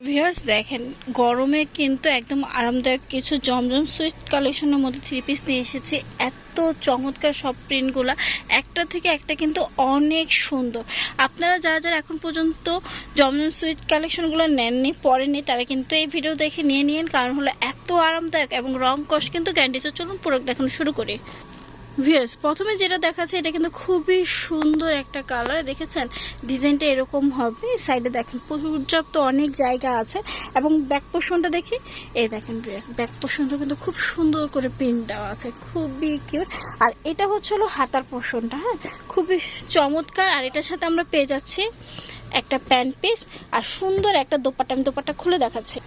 Viewers দেখেন, গরমে কিন্তু একদম আরামদায়ক কিছু জমজম সুইট কালেকশনের মধ্যে থ্রি পিস নিয়ে এসেছি। এত চমৎকার সব প্রিন্টগুলো একটা থেকে একটা কিন্তু অনেক সুন্দর। আপনারা যারা যারা এখন পর্যন্ত জমজম সুইট কালেকশনগুলো নেননি পরেননি তারা কিন্তু এই ভিডিও দেখে নিয়ে নিন। কারণ হলো এত আরামদায়ক এবং রং কষ কিন্তু গ্যারান্টি চলুন পুরো দেখানো শুরু করি। ভিউয়ার্স প্রথমে যেটা দেখাচ্ছে, এটা কিন্তু খুবই সুন্দর একটা কালার দেখেছেন? ডিজাইনটা এরকম হবে। সাইডে দেখেন পর্যাপ্ত অনেক জায়গা আছে। এবং ব্যাক পোর্শনটা দেখি। এই দেখেন ভিউয়ার্স ব্যাক পোর্শনটা কিন্তু খুব সুন্দর করে প্রিন্ট দেওয়া আছে। খুবই কিউট আর এটা হচ্ছে হলো হাতার পোর্শনটা হ্যাঁ? খুবই চমৎকার। আর এটার সাথে আমরা পেয়ে যাচ্ছি একটা প্যান্ট পিস আর সুন্দর একটা দোপাট্টা। আমি দোপাট্টা খুলে দেখাচ্ছি।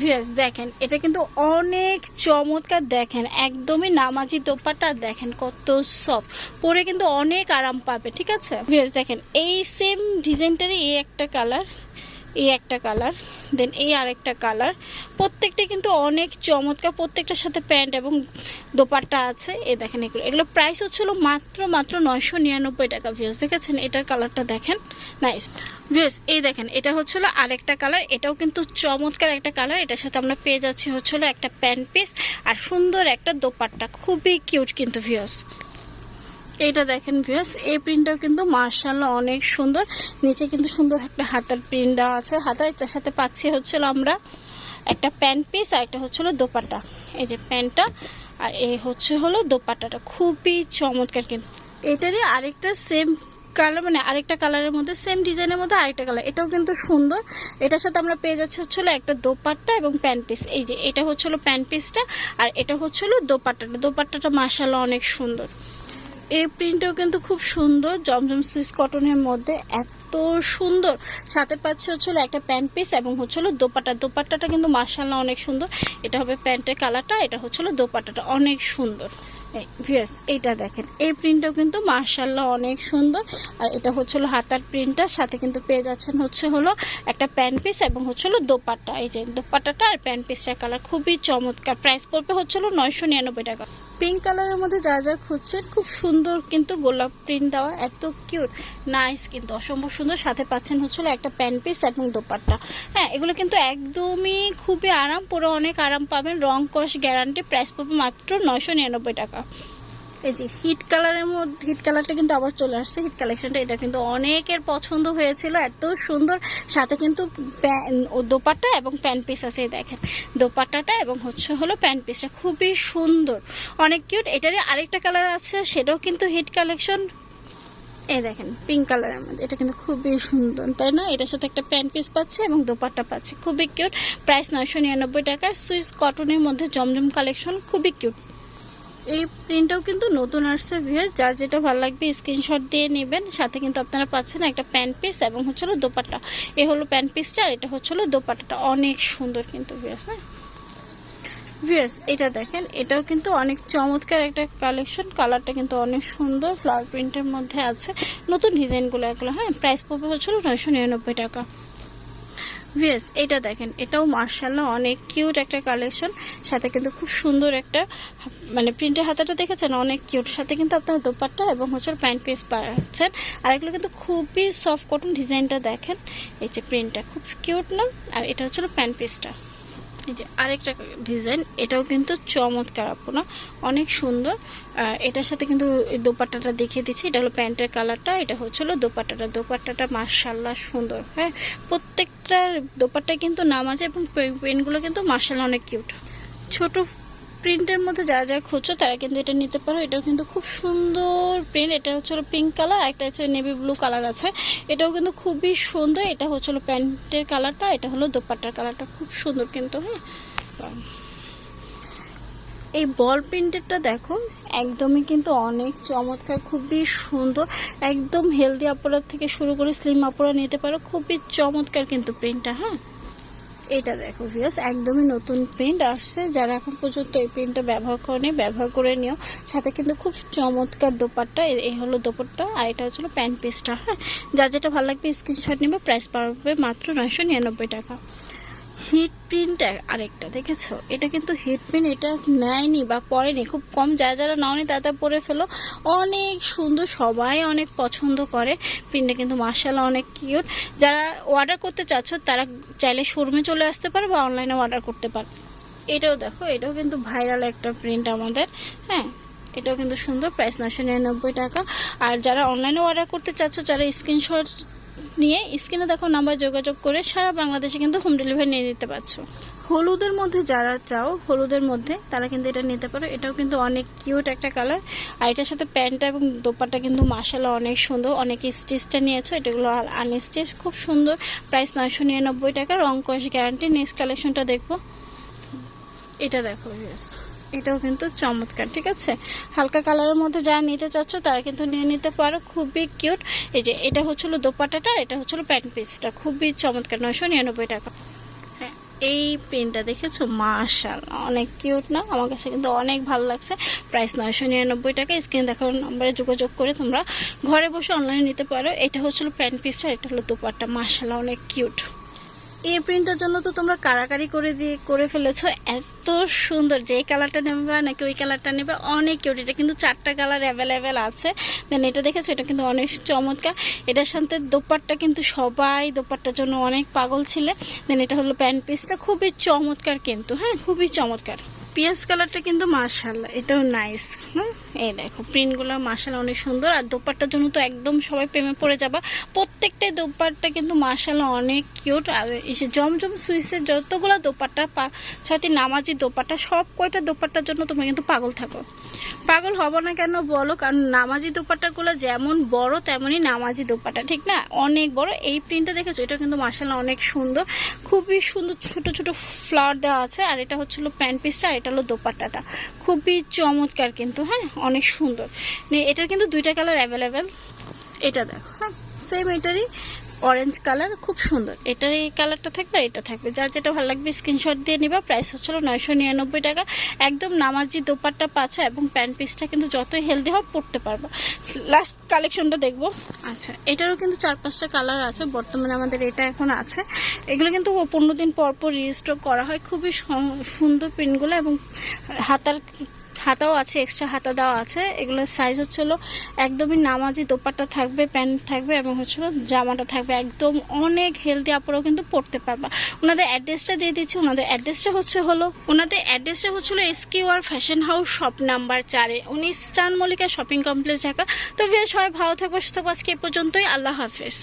ভিউয়ার্স দেখেন, এটা কিন্তু অনেক চমৎকার দেখেন, একদমই নামাজি দোপাটা দেখেন কত সফট পরে কিন্তু অনেক আরাম পাবে, ঠিক আছে? ভিউয়ার্স দেখেন, এই সেম ডিজাইনটারই এই একটা কালার এই একটা কালার দেন এই আরেকটা কালার প্রত্যেকটা কিন্তু অনেক চমৎকার, প্রত্যেকটার সাথে প্যান্ট এবং দোপাট্টা আছে। এই দেখেন এগুলো। এগুলো প্রাইস হচ্ছিল মাত্র মাত্র নয়শো নিরানব্বই টাকা ভিউস দেখেছেন? এটার কালারটা দেখেন। নাইস ভিউস এই দেখেন, এটা হচ্ছিল আরেকটা কালার এটাও কিন্তু চমৎকার একটা কালার এটার সাথে আমরা পেয়ে যাচ্ছি হচ্ছিল একটা প্যান্ট পিস আর সুন্দর একটা দোপাট্টা। খুবই কিউট কিন্তু ভিউস এইটা দেখেন ভিউস এই প্রিন্টটাও কিন্তু মার্শাল্লাহ অনেক সুন্দর। নিচে কিন্তু সুন্দর একটা হাতার প্রিন্ট দেওয়া আছে। হাতা এটার সাথে পাচ্ছি হচ্ছিল আমরা একটা প্যান্ট পিস আর একটা হচ্ছিল দোপাট্টা। এই যে প্যান্টটা আর এই হচ্ছে হলো দোপাট্টাটা। খুবই চমৎকার কিন্তু। এটারই আরেকটা সেম কালার মানে আরেকটা কালারের মধ্যে সেম ডিজাইনের মধ্যে আরেকটা কালার এটাও কিন্তু সুন্দর। এটার সাথে আমরা পেয়ে যাচ্ছি হচ্ছিল একটা দোপাট্টা এবং প্যান্ট পিস এই যে এটা হচ্ছিল প্যান্ট পিসটা আর এটা হচ্ছিল দোপাট্টাটা। দোপাট্টাটা মাসাল্লাহ অনেক সুন্দর। এই প্রিন্টটাও কিন্তু খুব সুন্দর, জমজম সুইস কটনের মধ্যে এত সুন্দর। সাথে পাচ্ছে হচ্ছিল একটা প্যান্ট পিস এবং হচ্ছিল দোপাটা দোপাট্টাটা কিন্তু মার্শাল্লাহ অনেক সুন্দর। এটা হবে প্যান্টের কালারটা এটা হচ্ছিল দোপাট্টাটা। অনেক সুন্দর। এইটা দেখেন। এই প্রিন্টটাও কিন্তু মার্শাল্লাহ অনেক সুন্দর। আর এটা হচ্ছিল হাতার প্রিন্টটার সাথে কিন্তু পেয়ে যাচ্ছেন হচ্ছে হলো একটা প্যান্ট পিস এবং হচ্ছিল দোপাট্টা। এই যে দোপাট্টাটা আর প্যান্ট পিসটার কালার খুবই চমৎকার। প্রাইস পড়বে হচ্ছিল নয়শো নিরানব্বই টাকা। পিঙ্ক কালারের মধ্যে যা যা খুঁজছেন, খুব সুন্দর কিন্তু গোলাপ প্রিন্ট দেওয়া, এত কিউট নাইস কিন্তু, অসম্ভব সুন্দর। সাথে পাচ্ছেন হচ্ছিল একটা প্যান্ট পিস এবং দোপাট্টা। হ্যাঁ এগুলো কিন্তু একদমই খুবই আরাম, পুরো অনেক আরাম পাবেন। রং কষ গ্যারান্টি প্রাইস পাবে মাত্র নয়শো নিরানব্বই টাকা। এই যে হিট কালারের মধ্যে হিট কালারটা কিন্তু আবার চলে আসছে। হিট কালেকশনটা এটা কিন্তু অনেকের পছন্দ হয়েছিল, এত সুন্দর। সাথে কিন্তু দোপাট্টা এবং প্যান্ট পিস আছে দেখেন। দোপাট্টাটা এবং হচ্ছে হলো প্যান্ট পিসটা খুবই সুন্দর। অনেক কিউট এটারই আরেকটা কালার আছে, সেটাও কিন্তু হিট কালেকশন এই দেখেন পিঙ্ক কালারের মধ্যে। এটা কিন্তু খুবই সুন্দর, তাই না? এটার সাথে একটা প্যান্ট পিস পাচ্ছে এবং দোপাট্টা পাচ্ছে। খুবই কিউট প্রাইস নয়শো নিরানব্বই টাকা সুইস কটনের মধ্যে জমজম কালেকশন খুবই কিউট এই প্রিন্টটাও কিন্তু নতুন আসছে ভিউয়ার যার যেটা ভালো লাগবে স্ক্রিনশট দিয়ে নেবেন। সাথে কিন্তু আপনারা পাচ্ছেন একটা প্যান্ট পিস এবং হচ্ছে হলো দোপাট্টা। এ হলো প্যান্ট পিসটা আর এটা হচ্ছে হলো দোপাট্টাটা। অনেক সুন্দর কিন্তু ভিউয়ার্স হ্যাঁ ভিউয়ার্স এটা দেখেন, এটাও কিন্তু অনেক চমৎকার একটা কালেকশন কালারটা কিন্তু অনেক সুন্দর ফ্লাওয়ার প্রিন্টের মধ্যে আছে। নতুন ডিজাইনগুলো এগুলো হ্যাঁ? প্রাইস পড়বে হচ্ছিল নয়শো নিরানব্বই টাকা। ভিএস এটা দেখেন, এটাও মার্শাল্লাহ অনেক কিউট একটা কালেকশন সাথে কিন্তু খুব সুন্দর একটা মানে প্রিন্টের হাতাটা দেখেছেন? অনেক কিউট সাথে কিন্তু আপনার দোপাট্টা এবং হচ্ছে প্যান্ট পিস পাচ্ছেন। আর এগুলো কিন্তু খুবই সফট কটন ডিজাইনটা দেখেন। এই যে প্রিন্টটা খুব কিউট না? আর এটা হচ্ছে প্যান্ট পিসটা এই যে আরেকটা ডিজাইন, এটাও কিন্তু চমৎকার আপনা অনেক সুন্দর। এটার সাথে কিন্তু দোপাট্টাটা দেখিয়ে দিচ্ছি। এটা হলো প্যান্টের কালারটা, এটা হচ্ছিল দোপাট্টাটা। দোপাট্টাটা মার্শাল্লাহ সুন্দর হ্যাঁ? প্রত্যেকটা দোপাট্টায় কিন্তু নাম আছে এবং পেনগুলো কিন্তু মার্শাল্লাহ অনেক কিউট। ছোট প্রিন্টের মধ্যে যা যা খুঁজছো তারা কিন্তু এটা নিতে পারো। এটাও কিন্তু খুব সুন্দর প্রিন্ট। এটা হচ্ছে পিঙ্ক কালার একটা হচ্ছে নেভি ব্লু কালার আছে। এটাও কিন্তু খুবই সুন্দর। এটা হচ্ছিল প্যান্টের কালারটা, এটা হলো দোপাট্টার কালারটা। খুব সুন্দর কিন্তু হ্যাঁ? এই বল প্রিন্টেরটা দেখো, একদমই কিন্তু অনেক চমৎকার, খুবই সুন্দর, একদম হেলদি অপরাধ থেকে শুরু করে স্লিম অপরাধ নিতে পারো, খুবই চমৎকার কিন্তু প্রিন্টটা হ্যাঁ? এটা দেখো ভিউস একদমই নতুন প্রিন্ট আসছে, যারা এখন পর্যন্ত এই প্রিন্টটা ব্যবহার করেনি, ব্যবহার করে নিও। সাথে কিন্তু খুব চমৎকার দোপাট্টা, এ- এই হলো দোপাট্টা, আর এটা হচ্ছিল প্যান্ট পিসটা হ্যাঁ? যার যেটা ভালো লাগবে স্ক্রিনশট নেবে প্রাইস পাবে মাত্র নয়শো নিরানব্বই টাকা। হিট প্রিন্টার আরেকটা, দেখেছ? এটা কিন্তু হিট প্রিন্ট, এটা নেয়নি বা পরেনি খুব কম যারা যারা নাওনি তারা পরে ফেলো। অনেক সুন্দর, সবাই অনেক পছন্দ করে। প্রিন্টটা কিন্তু মার্শাল্লাহ অনেক কিউট। যারা অর্ডার করতে চাচ্ছ, তারা চাইলে শোরুমে চলে আসতে পারে বা অনলাইনে অর্ডার করতে পারে। এটাও দেখো, এটাও কিন্তু ভাইরাল একটা প্রিন্ট আমাদের। হ্যাঁ এটাও কিন্তু সুন্দর। প্রাইস নশো নিরানব্বই টাকা। আর যারা অনলাইনে অর্ডার করতে চাচ্ছ, যারা স্ক্রিনশট নিয়ে স্ক্রিনে দেখো নাম্বার যোগাযোগ করে সারা বাংলাদেশে কিন্তু হোম ডেলিভারি নিয়ে নিতে পারছ। হলুদের মধ্যে যারা চাও, হলুদের মধ্যে তারা কিন্তু এটা নিতে পারো। এটাও কিন্তু অনেক কিউট একটা কালার আর এটার সাথে প্যান্টটা এবং দোপাট্টা কিন্তু মাসালা অনেক সুন্দর। অনেক স্টিচটা নিয়েছো, এটাগুলো আর আনস্টিচ খুব সুন্দর। প্রাইস নয়শো নিরানব্বই টাকা। রং কষ গ্যারান্টি নেক্সট কালেকশনটা দেখব। এটা দেখো. এটাও কিন্তু চমৎকার, ঠিক আছে? হালকা কালারের মধ্যে যারা নিতে চাচ্ছ, তারা কিন্তু নিয়ে নিতে পারো। খুবই কিউট। এই যে, এটা হচ্ছিল দোপাটাটা এটা হচ্ছিল প্যান্ট পিসটা। খুবই চমৎকার, নয়শো নিরানব্বই টাকা। হ্যাঁ এই প্রিন্টটা দেখেছ? মার্শাল অনেক কিউট না? আমার কাছে কিন্তু অনেক ভালো লাগছে। প্রাইস নয়শো নিরানব্বই টাকা। স্ক্রিন দেখার নাম্বারে যোগাযোগ করে তোমরা ঘরে বসে অনলাইনে নিতে পারো। এটা হচ্ছিল প্যান্ট পিসটা এটা হলো দোপাট্টা। মার্শাল অনেক কিউট। এই প্রিন্টের জন্য তো তোমরা কারাকারি করে দিয়ে করে ফেলেছো, এত সুন্দর। যে কালারটা নেবে নাকি ওই কালারটা নেবে, অনেক কিউট এটা কিন্তু চারটা কালার অ্যাভেলেবেল আছে। দেন এটা দেখেছ? এটা কিন্তু অনেক চমৎকার। এটার সাথে দোপাট্টা কিন্তু সবাই, দোপাট্টার জন্য অনেক পাগল ছিলে। দেন এটা হলো প্যান্ট পিসটা। খুবই চমৎকার কিন্তু হ্যাঁ খুবই চমৎকার। পিঁয়াজ কালারটা কিন্তু মার্শাল্লাহ এটাও নাইস হ্যাঁ। এই দেখো, প্রিন্টগুলো মার্শাল অনেক সুন্দর। আর দোপাট্টার জন্য তো একদম সবাই প্রেমে পড়ে যাবা। প্রত্যেকটাই দোপাট্টা কিন্তু মার্শাল্লাহ অনেক কিউট আর এসে জমজম সুইসের যতগুলো দোপাট্টা, পা সাথে নামাজি দোপাট্টা, সব কয়টা দোপাট্টার জন্য তোমরা কিন্তু পাগল থাকো। পাগল হব না কেন বলো? কারণ নামাজি দোপাট্টাগুলো যেমন বড়, তেমনই নামাজি দোপাট্টা, ঠিক না? অনেক বড়। এই প্রিন্টটা দেখেছ? এটা কিন্তু মার্শাল্লাহ অনেক সুন্দর। খুবই সুন্দর ছোট ছোট ফ্লাওয়ার দেওয়া আছে। আর এটা হচ্ছিল প্যান্ট পিসটা, আর এটা হলো দোপাট্টাটা। খুবই চমৎকার কিন্তু হ্যাঁ? অনেক সুন্দর। এটার কিন্তু দুইটা কালার অ্যাভেলেবেল এটা দেখো হ্যাঁ সেম এটারই অরেঞ্জ কালার খুব সুন্দর। এটার এই কালারটা থাকবে আর এটা থাকবে। যার যেটা ভালো লাগবে স্ক্রিনশট দিয়ে নিবা। প্রাইস হচ্ছিল নয়শো নিরানব্বই টাকা। একদম নামাজি দোপাট্টা পাচ্ছ এবং প্যান্ট পিসটা কিন্তু যতই হেলদি হয় পরতে পারবা। লাস্ট কালেকশনটা দেখব। আচ্ছা এটারও কিন্তু চার পাঁচটা কালার আছে। বর্তমানে আমাদের এটা এখন আছে। এগুলো কিন্তু পনেরো দিন পর পর রিস্টক করা হয়। খুবই সুন্দর প্রিন্টগুলো এবং হাতার হাতাও আছে এক্সট্রা হাতা দেওয়া আছে। এগুলোর সাইজ হচ্ছিল একদমই নামাজি দোপাট্টা থাকবে প্যান্ট থাকবে এবং হচ্ছিল জামাটা থাকবে। একদম অনেক হেলদি আপুরাও কিন্তু পরতে পারবা। ওনাদের অ্যাড্রেসটা দিয়ে দিচ্ছি, ওনাদের অ্যাড্রেসটা হচ্ছে হলো, ওনাদের অ্যাড্রেসটা হচ্ছিল এসকিউ আর ফ্যাশন হাউস শপ নাম্বার চারে। উনিশ চান মল্লিকা শপিং কমপ্লেক্স ঢাকা। তো ভিডিও সবাই ভালো থাকব, সুস্থ আজকে এ পর্যন্তই। আল্লাহ হাফেজ।